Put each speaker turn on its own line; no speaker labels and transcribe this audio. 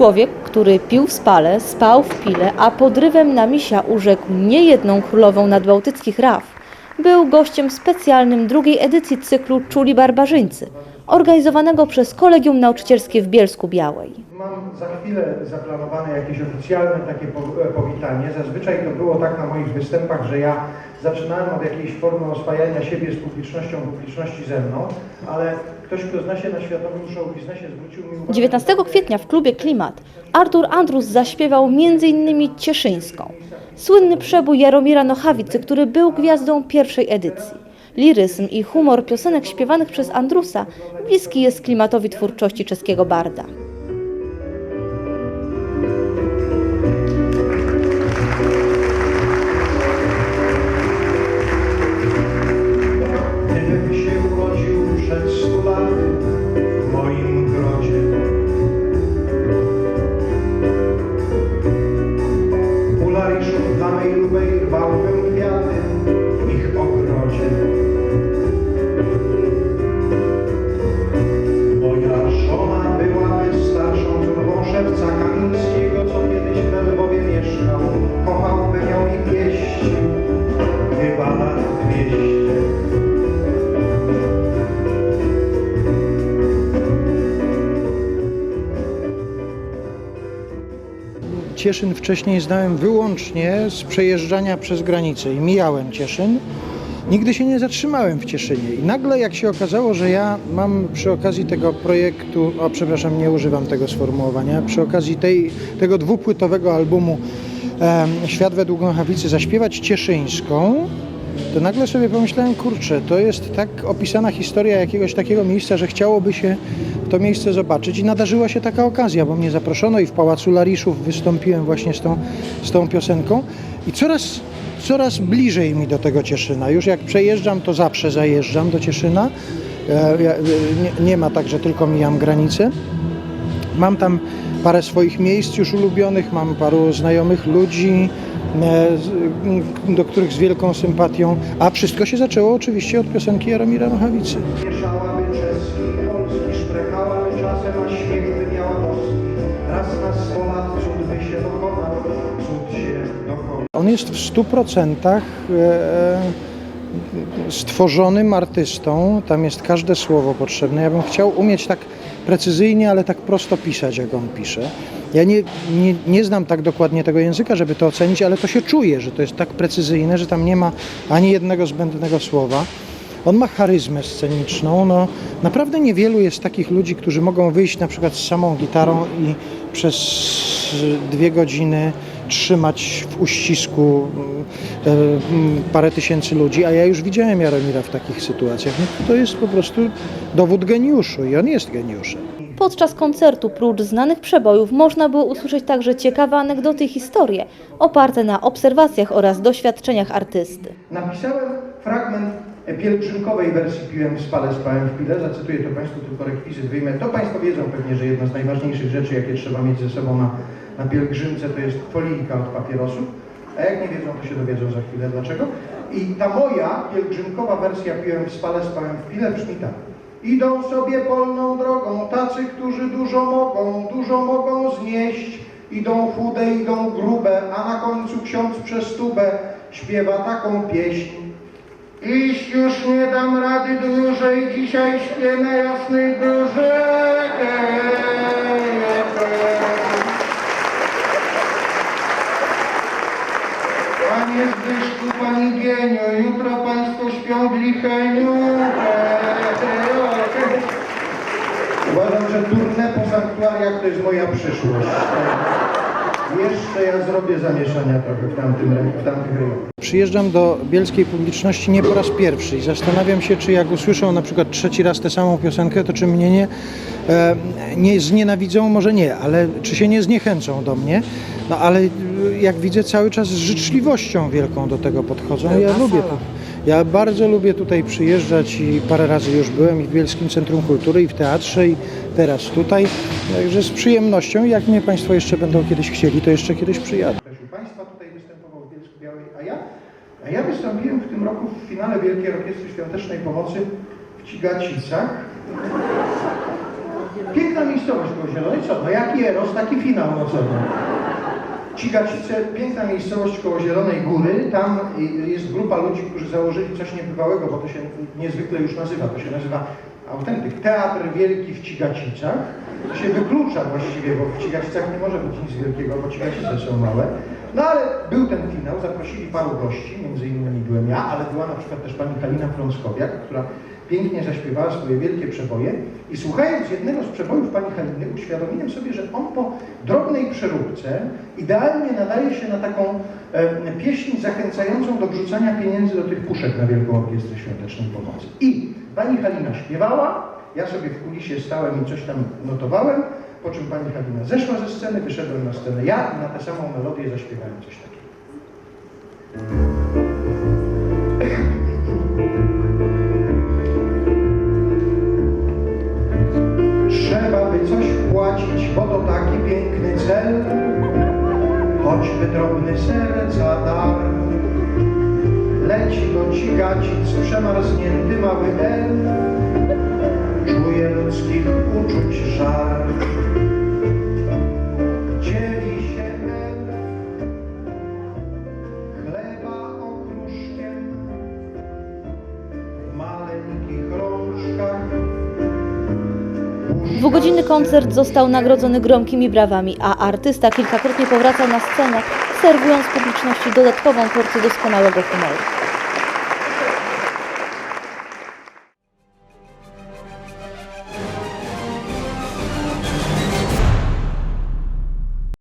Człowiek, który pił w spale, spał w pile, a podrywem na misia urzekł niejedną królową nadbałtyckich raf, był gościem specjalnym drugiej edycji cyklu Czuli Barbarzyńcy, organizowanego przez Kolegium Nauczycielskie w Bielsku Białej.
Mam za chwilę zaplanowane jakieś oficjalne takie e, powitanie. Zazwyczaj to było tak na moich występach, że ja zaczynałem od jakiejś formy oswajania siebie z publicznością, publiczności ze mną, ale ktoś, kto zna się na światowym show biznesie zwrócił mi uwagę...
19 kwietnia w klubie Klimat Artur Andrus zaśpiewał m.in. Cieszyńską. Słynny przebój Jaromira Nochawicy, który był gwiazdą pierwszej edycji. Liryzm i humor piosenek śpiewanych przez Andrusa bliski jest klimatowi twórczości czeskiego barda.
Cieszyn wcześniej znałem wyłącznie z przejeżdżania przez granicę i mijałem Cieszyn. Nigdy się nie zatrzymałem w Cieszynie i nagle jak się okazało, że ja mam przy okazji tego projektu, o przepraszam, nie używam tego sformułowania, przy okazji tej, tego dwupłytowego albumu Świat według Nochawicy zaśpiewać cieszyńską, to nagle sobie pomyślałem, kurczę, to jest tak opisana historia jakiegoś takiego miejsca, że chciałoby się to miejsce zobaczyć i nadarzyła się taka okazja, bo mnie zaproszono i w Pałacu Lariszów wystąpiłem właśnie z tą, z tą piosenką i coraz, coraz bliżej mi do tego Cieszyna. Już jak przejeżdżam, to zawsze zajeżdżam do Cieszyna. E, Nie, ma tak, że tylko mijam granicę. Mam tam parę swoich miejsc już ulubionych, mam paru znajomych ludzi, e, do których z wielką sympatią, a wszystko się zaczęło oczywiście od piosenki Jaromira Nochawicy.
Szprechałaby czasem, a śmiech. Raz na sto lat cud by się dokonał, cud się dokonał.
On jest w 100% e, stworzonym artystą, tam jest każde słowo potrzebne. Ja bym chciał umieć tak precyzyjnie, ale tak prosto pisać, jak on pisze. Ja nie, nie, nie znam tak dokładnie tego języka, żeby to ocenić, ale to się czuje, że to jest tak precyzyjne, że tam nie ma ani jednego zbędnego słowa. On ma charyzmę sceniczną. No, naprawdę niewielu jest takich ludzi, którzy mogą wyjść na przykład z samą gitarą i przez dwie godziny trzymać w uścisku e, m, parę tysięcy ludzi, a ja już widziałem Jaromira w takich sytuacjach. No, to jest po prostu dowód geniuszu i on jest geniuszem.
Podczas koncertu, prócz znanych przebojów, można było usłyszeć także ciekawe anegdoty i historie, oparte na obserwacjach oraz doświadczeniach artysty.
Napisałem fragment pielgrzymkowej wersji Piłem w spale, spałem w pile. Zacytuję to Państwu, tylko rekwizyt wyjmę. To Państwo wiedzą pewnie, że jedna z najważniejszych rzeczy, jakie trzeba mieć ze sobą na, na pielgrzymce, to jest folijka od papierosów. A jak nie wiedzą, to się dowiedzą za chwilę dlaczego. I ta moja pielgrzymkowa wersja Piłem w spale, spałem w pile brzmi tak. Idą sobie polną drogą tacy, którzy dużo mogą, dużo mogą znieść. Idą chude, idą grube, a na końcu ksiądz przez tubę śpiewa taką pieśń. Iść już nie dam rady dłużej, dzisiaj śpię na jasnej górze. Panie Zbyszku, Pani Gienio, jutro Państwo śpią w Licheniu. Uważam, że turne po sanktuariach to jest moja przyszłość. Jeszcze ja zrobię zamieszania trochę w, tamtym, w tamtych rejonach.
Przyjeżdżam do bielskiej publiczności nie po raz pierwszy i zastanawiam się, czy jak usłyszą na przykład trzeci raz tę samą piosenkę, to czy mnie nie, e, nie znienawidzą, może nie, ale czy się nie zniechęcą do mnie. No ale jak widzę, cały czas z życzliwością wielką do tego podchodzą. Ja lubię to. Ja bardzo lubię tutaj przyjeżdżać i parę razy już byłem i w Bielskim Centrum Kultury, i w teatrze, i teraz tutaj. Także z przyjemnością, jak mnie Państwo jeszcze będą kiedyś chcieli, to jeszcze kiedyś przyjadę.
Państwa tutaj występował w Bielsku Białej, a ja, a ja wystąpiłem w tym roku w finale Wielkiej Orkiestry Świątecznej Pomocy w Cigacicach.
Piękna miejscowość koło Zielonej, co? No jaki Eros, taki finał, no co? Cigacice, piękna miejscowość koło Zielonej Góry, tam jest grupa ludzi, którzy założyli coś niebywałego, bo to się niezwykle już nazywa, to się nazywa autentyk, Teatr Wielki w Cigacicach. Się wyklucza właściwie, bo w Cigacicach nie może być nic wielkiego, bo Cigacice są małe. No ale był ten finał, zaprosili paru gości, między innymi byłem ja, ale była na przykład też pani Kalina Frąckowiak, która pięknie zaśpiewała swoje wielkie przeboje i słuchając jednego z przebojów pani Haliny uświadomiłem sobie, że on po drobnej przeróbce idealnie nadaje się na taką e, pieśń zachęcającą do wrzucania pieniędzy do tych puszek na Wielką Orkiestrę Świątecznej Pomocy. I pani Halina śpiewała, ja sobie w kulisie stałem i coś tam notowałem, po czym pani Halina zeszła ze sceny, wyszedłem na scenę ja i na tę samą melodię zaśpiewałem coś takiego. Drobny serca dar. Leci do cigacic przemarznięty mały el, czuje ludzkich uczuć żar.
Dwugodzinny koncert został nagrodzony gromkimi brawami, a artysta kilkakrotnie powracał na scenę, serwując publiczności dodatkową porcję doskonałego humoru.